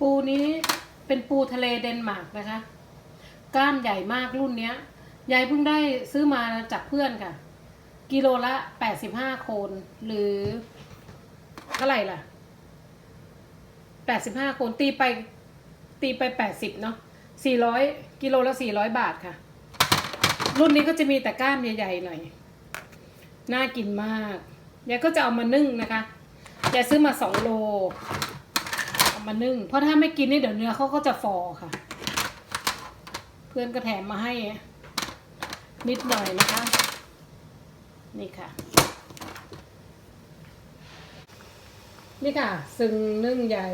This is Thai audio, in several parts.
ปูนี้เป็นปูทะเลเดนมาร์กนะคะ ก้านใหญ่มากรุ่นเนี้ย ยายเพิ่งได้ซื้อมาจากเพื่อนค่ะ กิโลละแปดสิบห้าโคน หรือเท่าไหร่ล่ะแปดสิบห้าโคนตีไปตีไปแปดสิบเนาะสี่ร้อยกิโลละสี่ร้อยบาทค่ะ รุ่นนี้ก็จะมีแต่ก้านใหญ่ๆหน่อย น่ากินมากยายก็จะเอามานึ่งนะคะยายซื้อมาสองโล มานึ่ง เพราะถ้าไม่กินนี่เดี๋ยวเนื้อเขาก็จะฟอค่ะ เพื่อนก็แถมมาให้ นิดหน่อยนะคะ นี่ค่ะ นี่ค่ะ ซึ่งนึ่งใหญ่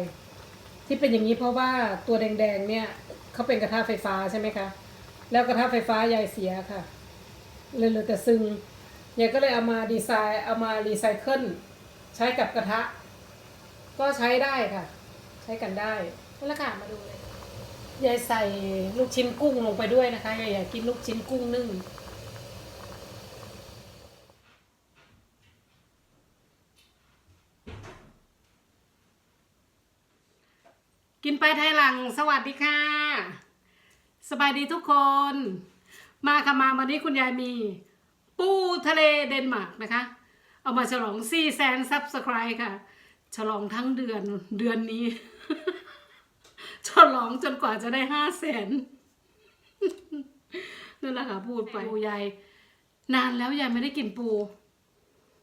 ที่เป็นอย่างนี้เพราะว่าตัวแดงๆเนี่ยเขาเป็นกระทะไฟฟ้าใช่ไหมคะ แล้วกระทะไฟฟ้ายายเสียค่ะเลยเหลือแต่ซึ่งยายก็เลยเอามาดีไซน์เอามารีไซเคิลใช้กับกระทะ ก็ใช้ได้ค่ะ ใช้กันได้นั่นแหละค่ะมาดูเลยยายใส่ลูกชิ้นกุ้งลงไปด้วยนะคะยายอยากกินลูกชิ้นกุ้งนึ่งกินไปไทยหลังสวัสดีค่ะ สบายดีทุกคน มาค่ะมาวันนี้คุณยายมี ปูทะเลเดนมาร์กนะคะ เอามาฉลอง4แสนซับสไครต์ค่ะ ฉลองทั้งเดือนเดือนนี้ ฉลองจนกว่าจะได้ห้าแสนนั่นแหละค่ะพูดไปปูยายนานแล้วยายไม่ได้กินปู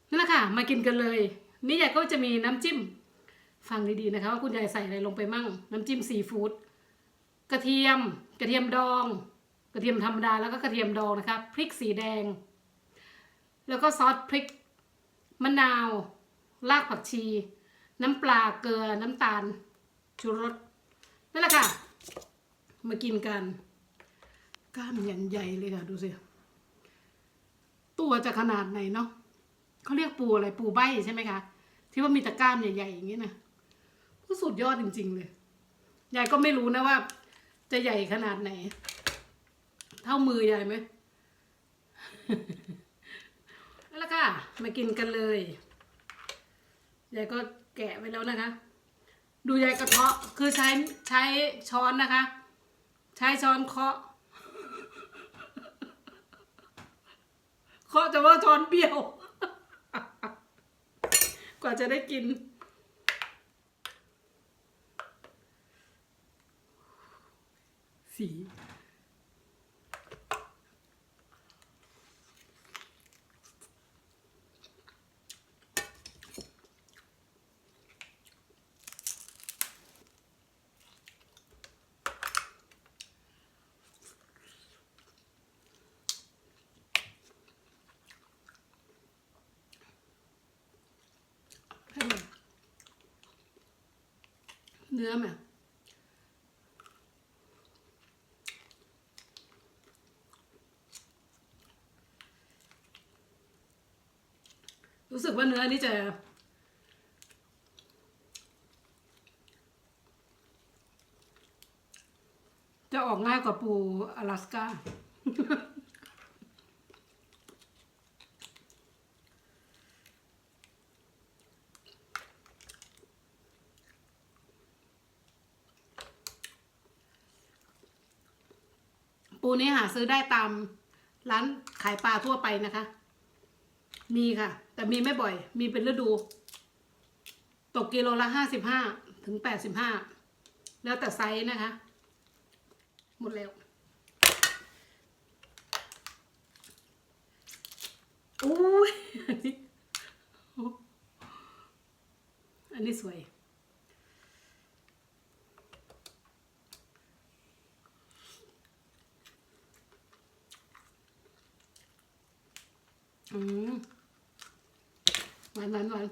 นั่นแหละค่ะ มากินกันเลย นี่ยายก็จะมีน้ำจิ้ม ฟังดีๆนะคะว่าคุณยายใส่อะไรลงไปมั่ง น้ำจิ้มซีฟู้ดกระเทียม กระเทียมดอง กระเทียมธรรมดาแล้วก็กระเทียมดองนะคะพริกสีแดง แล้วก็ซอสพริกมะนาวรากผักชี น้ำปลาเกลือน้ำตาล ชูรสนั่นแหละค่ะ มากินกันกล้ามใหญ่ๆเลยค่ะ ดูสิ ตัวจะขนาดไหนเนาะเขาเรียกปูอะไรปูใบใช่ไหมคะ ที่ว่ามีแตะกล้ามใหญ่ๆอย่างนี้นะก็สุดยอดจริง ๆ เลยยายก็ไม่รู้นะว่า จะใหญ่ขนาดไหน เท่ามือยายไหมนั่นแหละค่ะ มากินกันเลยยายก็แกะไว้แล้วนะคะ ดูยายกระเทาะคือใช้ใช้ช้อนนะคะ ใช้ช้อนเคาะเคาะจะว่าช้อนเบี้ยว กว่าจะได้กิน สี ให้มัน เนื้อไหมรู้สึกว่าเนื้อนี่จะจะออกง่ายกว่าปูอลาสก้า ปูนี้หาซื้อได้ตามร้านขายปลาทั่วไปนะคะ มีค่ะ แต่มีไม่บ่อย มีเป็นฤดู ตกกิโลละห้าสิบห้าถึงแปดสิบห้าแล้วแต่ไซส์นะคะ หมดแล้วอุ้ยอันนี้อันนี้สวย อืม หวานหวานหวาน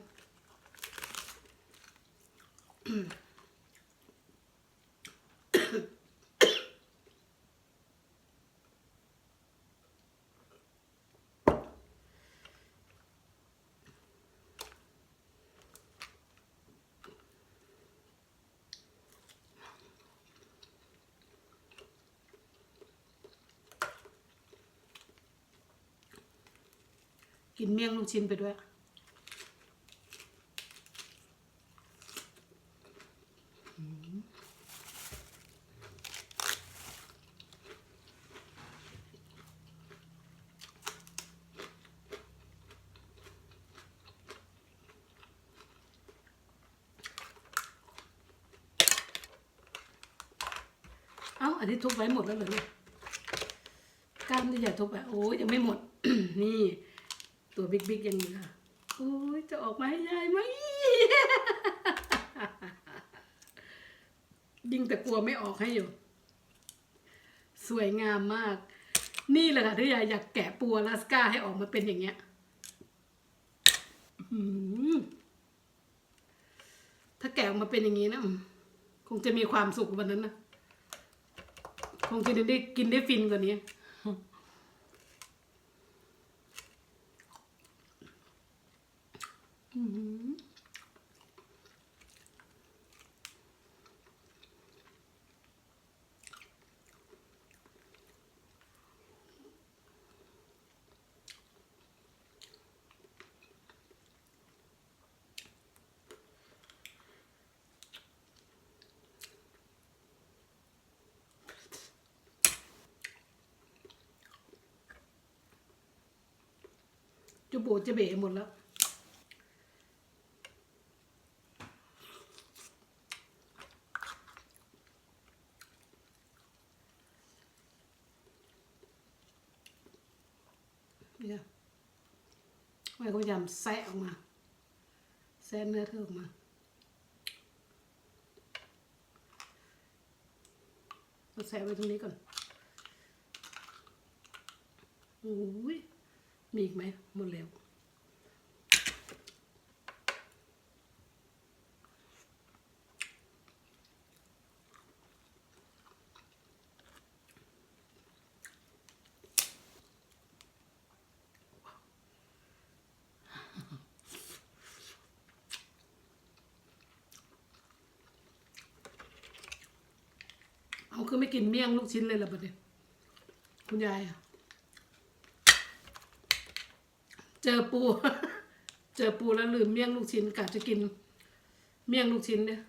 กินเมี่ยงลูกชิ้นไปด้วย อันนี้ทุบไว้หมดแล้วเหรอเนี่ยกล้ามที่ใหญ่ทุบไปโอ้ยยังไม่หมด นี่ ตัวบิ๊กบิ๊กยังเหลือโอ้ยจะออกมาให้ยายไหมยิ่งแต่กลัวไม่ออกให้อยู่ สวยงามมาก นี่แหละค่ะที่ยายอยากแกะปูอลาสก้าให้ออกมาเป็นอย่างเงี้ยถ้าแกะออกมาเป็นอย่างนี้นะคงจะมีความสุขวันนั้นนะ คงจะได้กินได้ฟินกว่านี้ อื้อหือ จะโบจะเบะหมดแล้วเนี่ยแม่ก็พยายามแซะออกมาแซะเนื้อเธอออกมาเราแซะไว้ตรงนี้ก่อนโอ้ย มีอีกไหมหมดแล้วเอาคือไม่กินเมี่ยงลูกชิ้นเลยเหรอประเดี๋ยคุณยายอะ เจอปู เจอปูแล้วลืมเมี่ยงลูกชิ้นกะจะกิน เมี่ยงลูกชิ้นเนี่ย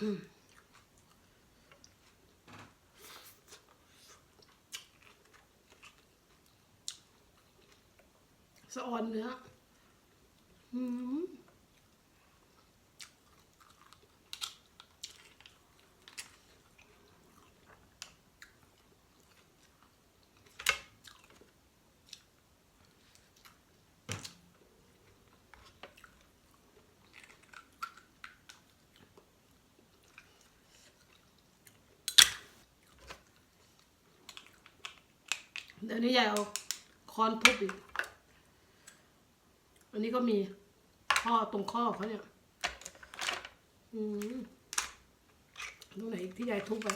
สะออนเนื้ออืมเดี๋ยวนี้ยายเอาค้อนทุบอีก อันนี้ก็มีข้อตรงข้อเขาเนี่ยอืมตรงไหนอีกที่ยายทุบไป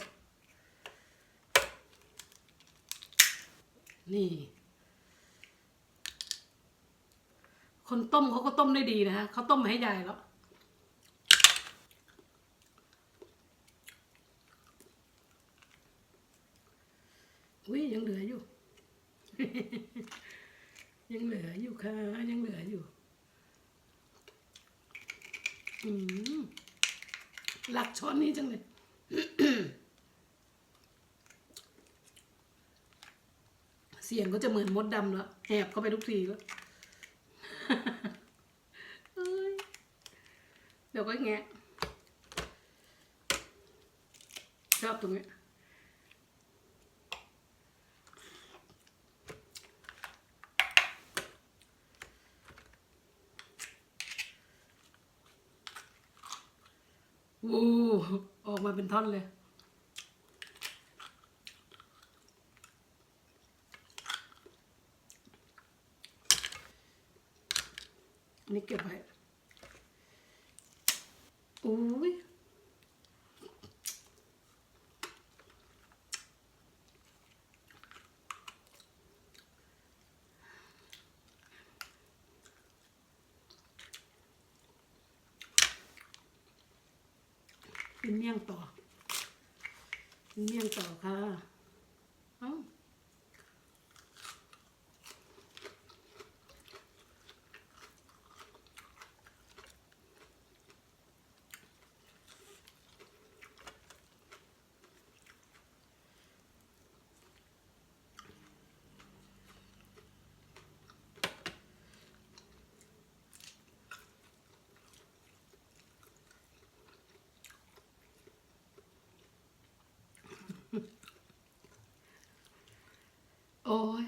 นี่ คนต้มเขาก็ต้มได้ดีนะฮะเขาต้มมาให้ยายแล้วอุ้ยยังเหลืออยู่ ยังเหลืออยู่ค่ะ ยังเหลืออยู่ อืมหลักช้อนนี้จังเลยเสียงก็จะเหมือนมดดำแล้วแอบเข้าไปทุกทีแล้วเเดี๋ยวก็แงะชอบตรงนี้ อู้ออกมาเป็นท่อนเลย นี่เก็บไว้อุ้ย กินเมี่ยงต่อกินเมี่ยงต่อค่ะ เอ้า โอ้ย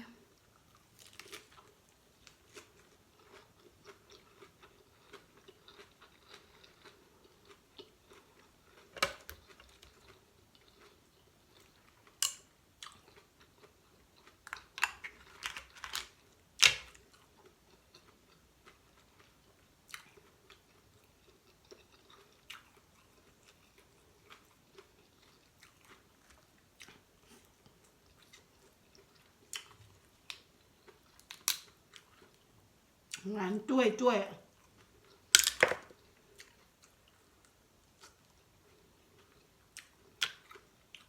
หวานจ้วยจ้วย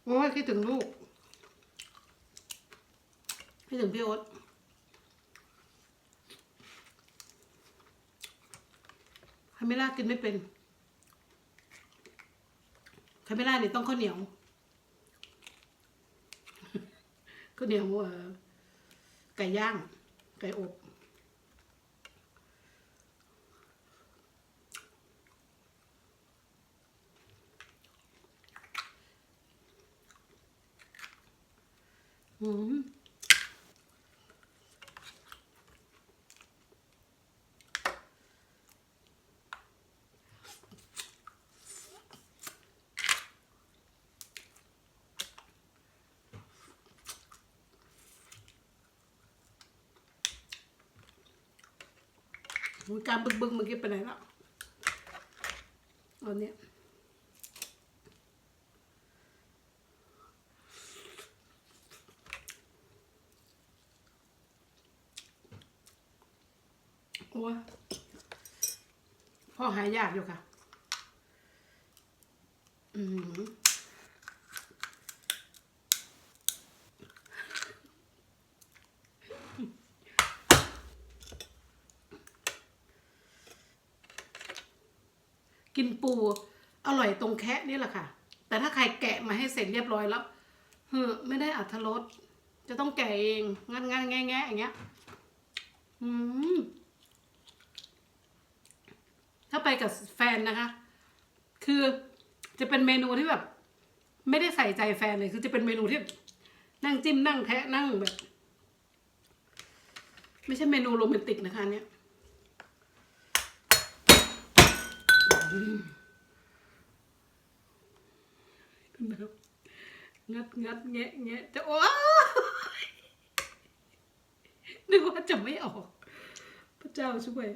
โอ้ยคิดถึงลูกคิดถึงพี่โอ๊ตคาเมล่ากินไม่เป็นคาเมล่าเนี่ยต้องข้าวเหนียวข้าวเหนียวอ่อไก่ย่าง ไก่อบ อืมโอ้ยการบึกบึกๆเมื่อกี้ไปไหนแล้วเอาเนี่ย โอ้ยพ่อหา ยยากอยู่ค่ะ อืมกินปูอร่อยตรงแคะนี่แหละค่ะ แต่ถ้าใครแกะมาให้เสร็จเรียบร้อยแล้วเฮ้อไม่ได้อัธรสจะต้องแกะเองงันงันแงะแงะอย่างเงี้ย อืม ถ้าไปกับแฟนนะคะ คือจะเป็นเมนูที่แบบ ไม่ได้ใส่ใจแฟนเลย คือจะเป็นเมนูที่นั่งจิ้มนั่งแทะนั่งแบบ ไม่ใช่เมนูโรแมนติกนะคะเนี้ยอืมดูนะครับงัดงัดแงะแงะจะโอ้นึกว่าจะไม่ออก พระเจ้าช่วย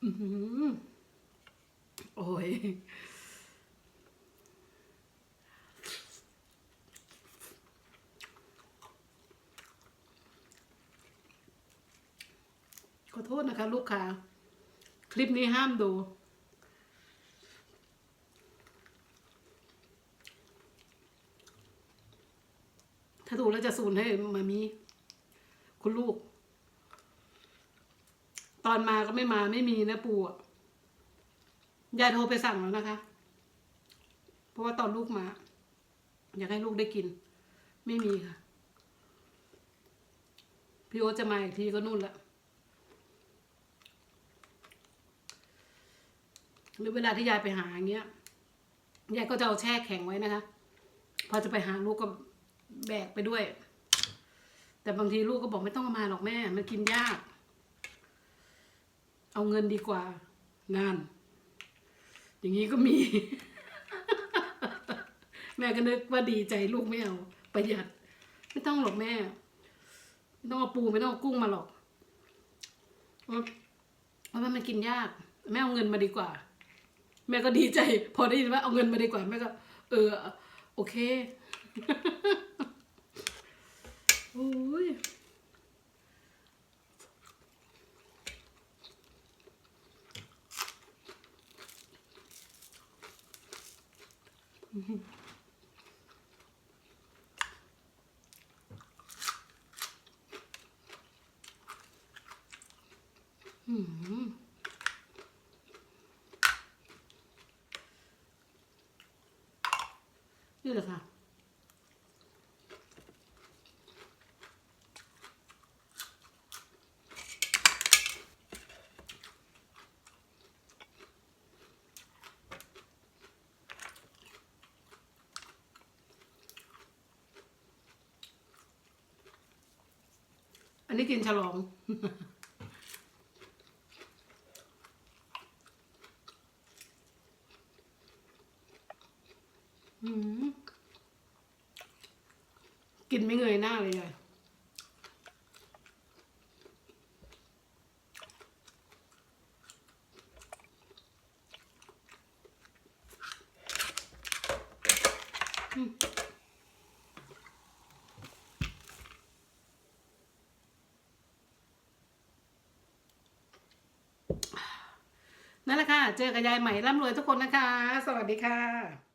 โอ้ย ขอโทษนะคะ ลูกค้า คลิปนี้ห้ามดูถ้าดูแล้วจะสูนให้มามี คุณลูก อนมาก็ไม่มาไม่มีนะปู่อะยายโทรไปสั่งแล้วนะคะ เพราะว่าตอนลูกมา อยากให้ลูกได้กิน ไม่มีค่ะ พี่โอจะมาอีกทีก็นู่นละหรือเวลาที่ยายไปหาอย่างเงี้ยยายก็จะเอาแช่แข็งไว้นะคะ พอจะไปหาลูกก็แบกไปด้วย แต่บางทีลูกก็บอกไม่ต้องมาหรอกแม่ มันกินยาก เอาเงินดีกว่างาน อย่างนี้ก็มี แม่ก็นึกว่าดีใจลูกไม่เอาประหยัด ไม่ต้องหรอกแม่ ไม่ต้องเอาปูไม่ต้องเอากุ้งมาหรอกเพราะว่ามันกินยาก แม่เอาเงินมาดีกว่า แม่ก็ดีใจ พอได้ยินว่าเอาเงินมาดีกว่าแม่ก็ เออ โอเค โอ้ย อืมนี่แหละค่ะ อันนี้กินฉลอง กินไม่เงยหน้าเลยยายอืมนั่นแหละค่ะ เจอ กับยายใหม่ร่ำรวยทุกคนนะคะ สวัสดีค่ะ